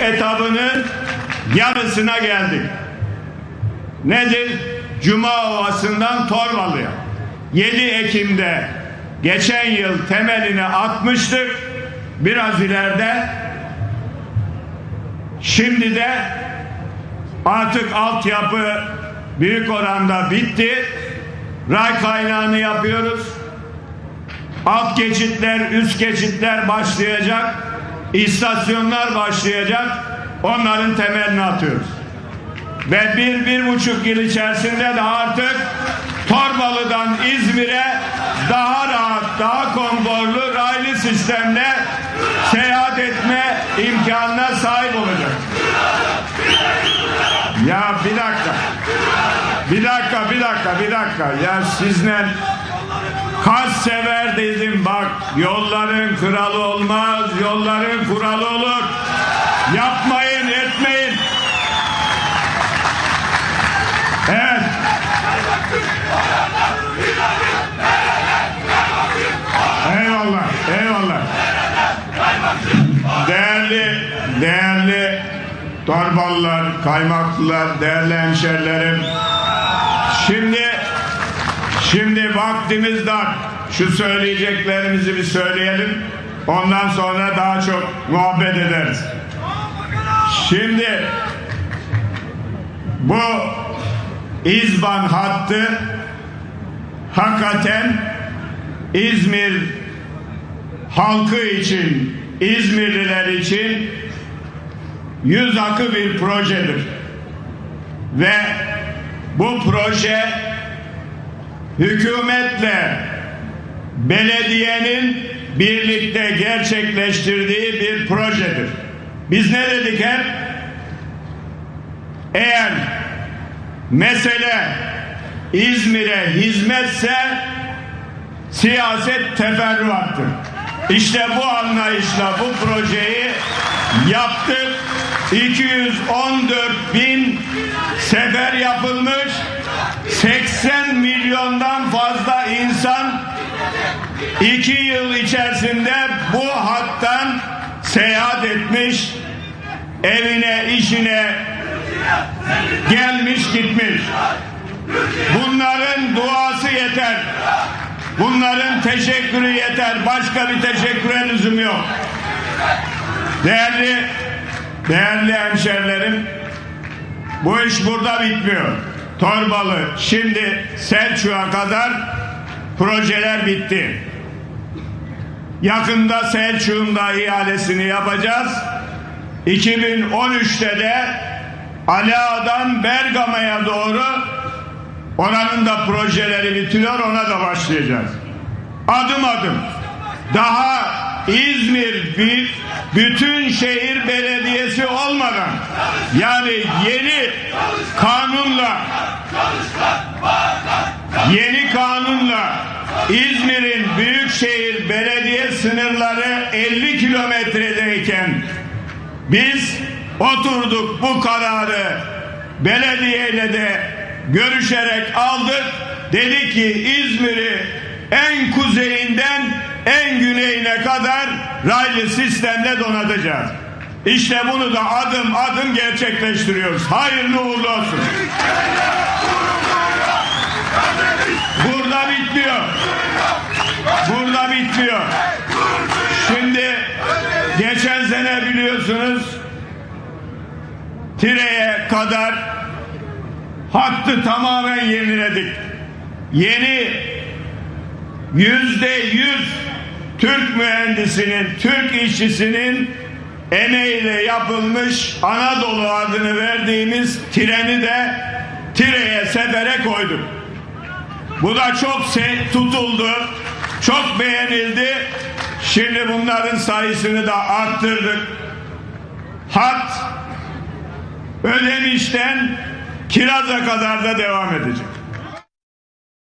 etabının yarısına geldik. Nedir? Cuma Ovası'ndan Torbalı'ya. 7 Ekim'de geçen yıl temelini atmıştık. Biraz ileride şimdi de artık altyapı büyük oranda bitti. Ray kaynağını yapıyoruz. Alt geçitler, üst geçitler başlayacak. İstasyonlar başlayacak. Onların temelini atıyoruz. Ve bir, bir buçuk yıl içerisinde de artık Torbalı'dan İzmir'e daha rahat, daha konforlu raylı sistemle seyahat etme imkanına sahip olacak. Ya bir dakika. Bir dakika, bir dakika. Ya sizden kaç sever dedim bak yolların kralı olmaz, yolların kuralı olur. Yapmayın, etmeyin. Evet. Eyvallah, eyvallah. Değerli, değerli Torbalılar, Kaymaklılar, değerli hemşerilerim. Şimdi, şimdi vaktimiz dar. Şu söyleyeceklerimizi bir söyleyelim. Ondan sonra daha çok muhabbet ederiz. Şimdi bu İzban hattı hakikaten İzmir halkı için, İzmirliler için yüz akı bir projedir. Ve bu proje hükümetle belediyenin birlikte gerçekleştirdiği bir projedir. Biz ne dedik hep? Eğer mesele İzmir'e hizmetse siyaset teferruattır. İşte bu anlayışla bu projeyi yaptık. 214 bin sefer yapılmış. 80 milyondan fazla insan iki yıl içerisinde bu hattan seyahat etmiş. Evine, işine gelmiş gitmiş. Bunların duası yeter. Bunların teşekkürü yeter. Başka bir teşekküre lüzum yok. Değerli değerli hemşerilerim bu iş burada bitmiyor. Torbalı şimdi Selçuk'a kadar projeler bitti. Yakında Selçuk'un da ihalesini yapacağız. 2013'te de Ala'dan Bergama'ya doğru oranın da projeleri bitiyor ona da başlayacağız. Adım adım. Daha İzmir bir bütün şehir belediyesi olmadan yani yeni kanunla yeni kanunla İzmir'in büyükşehir belediye sınırları 50 kilometredeyken biz oturduk bu kararı belediyeyle de görüşerek aldık. Dedik ki İzmir'i en kuzeyinden en güneyine kadar raylı sistemle donatacağız. İşte bunu da adım adım gerçekleştiriyoruz. Hayırlı uğurlu olsun. Burada bitmiyor. Burada bitmiyor. Şimdi geçen sene biliyorsunuz Tire'ye kadar hattı tamamen yeniledik. Yeni yüzde yüz Türk mühendisinin, Türk işçisinin emeğiyle yapılmış Anadolu adını verdiğimiz treni de Tire'ye sefere koyduk. Bu da çok tutuldu, çok beğenildi. Şimdi bunların sayısını da arttırdık. Hat Ödemiş'ten Kiraz'a kadar da devam edecek.